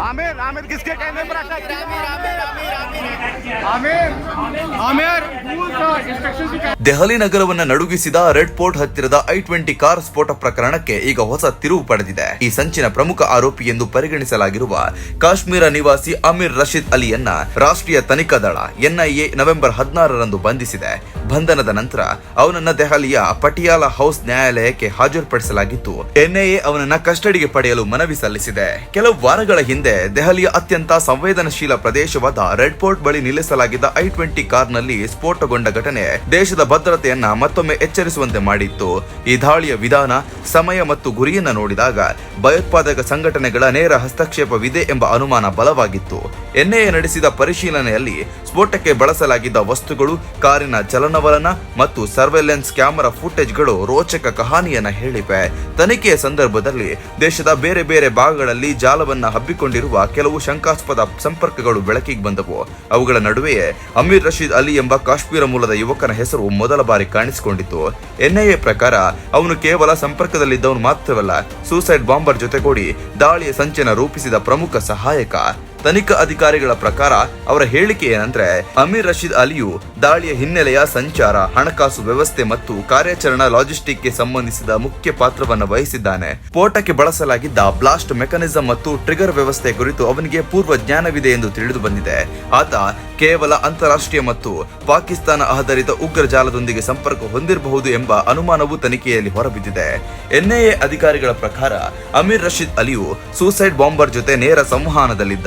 आमिर आमिर किसके कहने पर आमिर आमिर आमिर आमिर। की ದೆಹಲಿ ನಗರವನ್ನ ನಡುಗಿಸಿದ ರೆಡ್ ಪೋರ್ಟ್ ಹತ್ತಿರದ ಐ ಟ್ವೆಂಟಿ ಕಾರ್ ಸ್ಫೋಟ ಪ್ರಕರಣಕ್ಕೆ ಈಗ ಹೊಸ ತಿರುವು ಪಡೆದಿದೆ. ಈ ಸಂಚಿನ ಪ್ರಮುಖ ಆರೋಪಿ ಎಂದು ಪರಿಗಣಿಸಲಾಗಿರುವ ಕಾಶ್ಮೀರ ನಿವಾಸಿ ಅಮೀರ್ ರಶೀದ್ ಅಲಿಯನ್ನ ರಾಷ್ಟ್ರೀಯ ತನಿಖಾ ದಳ, ಎನ್ಐಎ ನವೆಂಬರ್ ಹದಿನಾರರಂದು ಬಂಧಿಸಿದೆ. ಬಂಧನದ ನಂತರ ಅವನನ್ನ ದೆಹಲಿಯ ಪಟಿಯಾಲ ಹೌಸ್ ನ್ಯಾಯಾಲಯಕ್ಕೆ ಹಾಜರುಪಡಿಸಲಾಗಿತ್ತು. ಎನ್ಐಎ ಅವನನ್ನ ಕಸ್ಟಡಿಗೆ ಪಡೆಯಲು ಮನವಿ ಸಲ್ಲಿಸಿದೆ. ಕೆಲವು ವಾರಗಳ ಹಿಂದೆ ದೆಹಲಿಯ ಅತ್ಯಂತ ಸಂವೇದನಶೀಲ ಪ್ರದೇಶವಾದ ರೆಡ್ ಪೋರ್ಟ್ ಬಳಿ ನಿಲ್ಲಿಸಲಾಗಿದ್ದ ಐ ಟ್ವೆಂಟಿ ಕಾರ್ನಲ್ಲಿ ಸ್ಫೋಟಗೊಂಡ ಘಟನೆ ದೇಶದ ಭದ್ರತೆಯನ್ನ ಮತ್ತೊಮ್ಮೆ ಎಚ್ಚರಿಸುವಂತೆ ಮಾಡಿತ್ತು. ಈ ದಾಳಿಯ ವಿಧಾನ, ಸಮಯ ಮತ್ತು ಗುರಿಯನ್ನ ನೋಡಿದಾಗ ಭಯೋತ್ಪಾದಕ ಸಂಘಟನೆಗಳ ನೇರ ಹಸ್ತಕ್ಷೇಪವಿದೆ ಎಂಬ ಅನುಮಾನ ಬಲವಾಗಿತ್ತು. ಎನ್ಐಎ ನಡೆಸಿದ ಪರಿಶೀಲನೆಯಲ್ಲಿ ಸ್ಫೋಟಕ್ಕೆ ಬಳಸಲಾಗಿದ್ದ ವಸ್ತುಗಳು, ಕಾರಿನ ಚಲನವಲನ ಮತ್ತು ಸರ್ವೆಲೆನ್ಸ್ ಕ್ಯಾಮೆರಾ ಫುಟೇಜ್ಗಳು ರೋಚಕ ಕಹಾನಿಯನ್ನ ಹೇಳಿವೆ. ತನಿಖೆಯ ಸಂದರ್ಭದಲ್ಲಿ ದೇಶದ ಬೇರೆ ಬೇರೆ ಭಾಗಗಳಲ್ಲಿ ಜಾಲವನ್ನ ಹಬ್ಬಿಕೊಂಡಿರುವ ಕೆಲವು ಶಂಕಾಸ್ಪದ ಸಂಪರ್ಕಗಳು ಬೆಳಕಿಗೆ ಬಂದವು. ಅವುಗಳ ನಡುವೆಯೇ ಅಮೀರ್ ರಶೀದ್ ಅಲಿ ಎಂಬ ಕಾಶ್ಮೀರ ಮೂಲದ ಯುವಕನ ಹೆಸರು ಮೊದಲ ಬಾರಿ ಕಾಣಿಸಿಕೊಂಡಿತು ಎನ್ಐಎ ಪ್ರಕಾರ ಅವನು ಕೇವಲ ಸಂಪರ್ಕದಲ್ಲಿದ್ದವನು ಮಾತ್ರವಲ್ಲ, ಸೂಸೈಡ್ ಬಾಂಬರ್ ಜೊತೆಗೂಡಿ ದಾಳಿಯ ಸಂಚನ ರೂಪಿಸಿದ ಪ್ರಮುಖ ಸಹಾಯಕ. ತನಿಖಾ ಅಧಿಕಾರಿಗಳ ಪ್ರಕಾರ ಅವರ ಹೇಳಿಕೆ ಏನಂದ್ರೆ, ಅಮೀರ್ ರಶೀದ್ ಅಲಿಯು ದಾಳಿಯ ಹಿನ್ನೆಲೆಯ ಸಂಚಾರ, ಹಣಕಾಸು ವ್ಯವಸ್ಥೆ ಮತ್ತು ಕಾರ್ಯಾಚರಣಾ ಲಾಜಿಸ್ಟಿಕ್ಗೆ ಸಂಬಂಧಿಸಿದ ಮುಖ್ಯ ಪಾತ್ರವನ್ನು ವಹಿಸಿದ್ದಾನೆ. ಸ್ಫೋಟಕ್ಕೆ ಬಳಸಲಾಗಿದ್ದ ಬ್ಲಾಸ್ಟ್ ಮೆಕಾನಿಸಂ ಮತ್ತು ಟ್ರಿಗರ್ ವ್ಯವಸ್ಥೆ ಕುರಿತು ಅವನಿಗೆ ಪೂರ್ವ ಜ್ಞಾನವಿದೆ ಎಂದು ತಿಳಿದು ಬಂದಿದೆ. ಆತ ಕೇವಲ ಅಂತಾರಾಷ್ಟ್ರೀಯ ಮತ್ತು ಪಾಕಿಸ್ತಾನ ಆಧಾರಿತ ಉಗ್ರ ಜಾಲದೊಂದಿಗೆ ಸಂಪರ್ಕ ಹೊಂದಿರಬಹುದು ಎಂಬ ಅನುಮಾನವು ತನಿಖೆಯಲ್ಲಿ ಹೊರಬಿದ್ದಿದೆ. ಎನ್ಐಎ ಅಧಿಕಾರಿಗಳ ಪ್ರಕಾರ ಅಮೀರ್ ರಶೀದ್ ಅಲಿಯು ಸೂಸೈಡ್ ಬಾಂಬರ್ ಜೊತೆ ನೇರ ಸಂವಹನದಲ್ಲಿದ್ದ.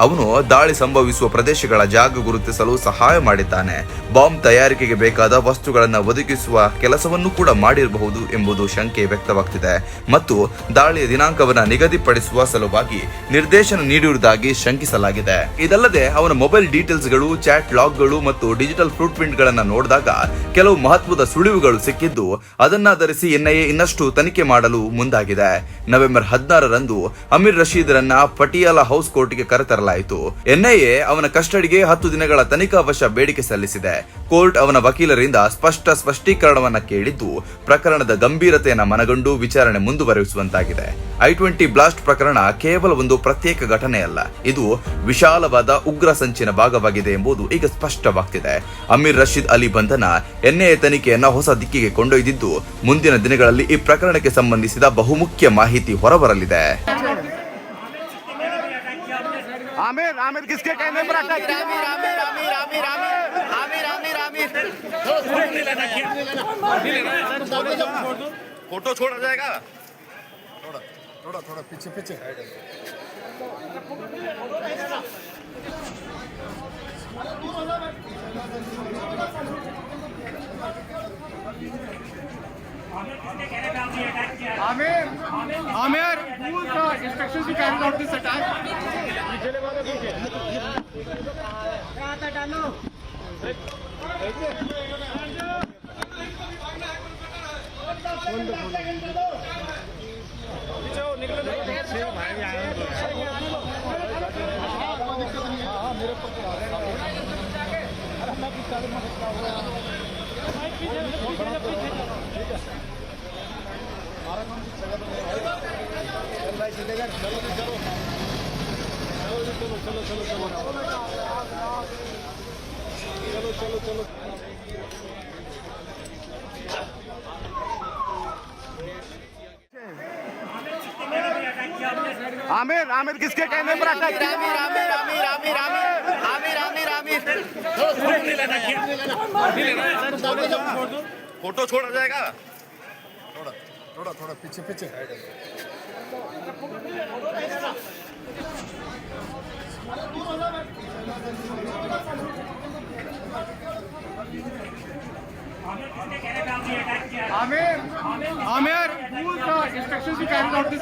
ಅವನು ದಾಳಿ ಸಂಭವಿಸುವ ಪ್ರದೇಶಗಳ ಜಾಗ ಗುರುತಿಸಲು ಸಹಾಯ ಮಾಡಿದ್ದಾನೆ. ಬಾಂಬ್ ತಯಾರಿಕೆಗೆ ಬೇಕಾದ ವಸ್ತುಗಳನ್ನು ಒದಗಿಸುವ ಕೆಲಸವನ್ನು ಕೂಡ ಮಾಡಿರಬಹುದು ಎಂಬುದು ಶಂಕೆ ವ್ಯಕ್ತವಾಗ್ತಿದೆ. ಮತ್ತು ದಾಳಿಯ ದಿನಾಂಕವನ್ನ ನಿಗದಿಪಡಿಸುವ ಸಲುವಾಗಿ ನಿರ್ದೇಶನ ನೀಡಿರುವುದಾಗಿ ಶಂಕಿಸಲಾಗಿದೆ. ಇದಲ್ಲದೆ ಅವನ ಮೊಬೈಲ್ ಡೀಟೇಲ್ಸ್ಗಳು, ಚಾಟ್ ಲಾಗ್ಗಳು ಮತ್ತು ಡಿಜಿಟಲ್ ಫ್ರೂಟ್ ಪ್ರಿಂಟ್ ಗಳನ್ನ ನೋಡಿದಾಗ ಕೆಲವು ಮಹತ್ವದ ಸುಳಿವುಗಳು ಸಿಕ್ಕಿದ್ದು ಅದನ್ನಾಧರಿಸಿ ಎನ್ಐಎ ಇನ್ನಷ್ಟು ತನಿಖೆ ಮಾಡಲು ಮುಂದಾಗಿದೆ. ನವೆಂಬರ್ ಹದಿನಾರರಂದು ಅಮೀರ್ ರಶೀದ್ರನ್ನ ಪಟಿಯಾಲ ಹೌಸ್ ಕೋರ್ಟ್ಗೆ ಕರೆತರಲಾಯಿತು ಎನ್ಐಎ ಅವನ ಕಸ್ಟಡಿಗೆ ಹತ್ತು ದಿನಗಳ ತನಿಖಾ ವಶ ಬೇಡಿಕೆ ಸಲ್ಲಿಸಿದೆ. ಕೋರ್ಟ್ ಅವನ ವಕೀಲರಿಂದ ಸ್ಪಷ್ಟ ಸ್ಪಷ್ಟೀಕರಣವನ್ನ ಕೇಳಿದ್ದು, ಪ್ರಕರಣದ ಗಂಭೀರತೆಯನ್ನ ಮನಗಂಡು ವಿಚಾರಣೆ ಮುಂದುವರಿಸುವಂತಾಗಿದೆ. ಐ ಟ್ವೆಂಟಿ ಬ್ಲಾಸ್ಟ್ ಪ್ರಕರಣ ಕೇವಲ ಒಂದು ಪ್ರತ್ಯೇಕ ಘಟನೆಯಲ್ಲ, ಇದು ವಿಶಾಲವಾದ ಉಗ್ರ ಸಂಚಿನ ಭಾಗವಾಗಿದೆ ಎಂಬುದು ಈಗ ಸ್ಪಷ್ಟವಾಗ್ತಿದೆ. ಅಮೀರ್ ರಶೀದ್ ಅಲಿ ಬಂಧನ ಎನ್ಐಎ ತನಿಖೆಯನ್ನ ಹೊಸ ದಿಕ್ಕಿಗೆ ಕೊಂಡೊಯ್ದಿದ್ದು, ಮುಂದಿನ ದಿನಗಳಲ್ಲಿ ಈ ಪ್ರಕರಣಕ್ಕೆ ಸಂಬಂಧಿಸಿದ ಬಹುಮುಖ್ಯ ಮಾಹಿತಿ ಹೊರಬರಲಿದೆ. आमिर आमिर किसके कहने पर अटैक किया? फ़ोटो छोड़ा जाएगा? थोड़ा थोड़ा थोड़ा पीछे पीछे। Aamir Aamir instructions to carry out this attack. पीछे पीछे पीछे भाई चलो चलो चलो चलो चलो चलो चलो आमिर आमिर किसके कहने पर अटैक किया आमिर आमिर आमिर आमिर आमिर आमिर आमिर आमिर। फ़ोटो छोड़ा जाएगा। थोड़ा थोड़ा थोड़ा पीछे पीछे। आमिर। आमिर आमिर द भी कैरी आउट दिस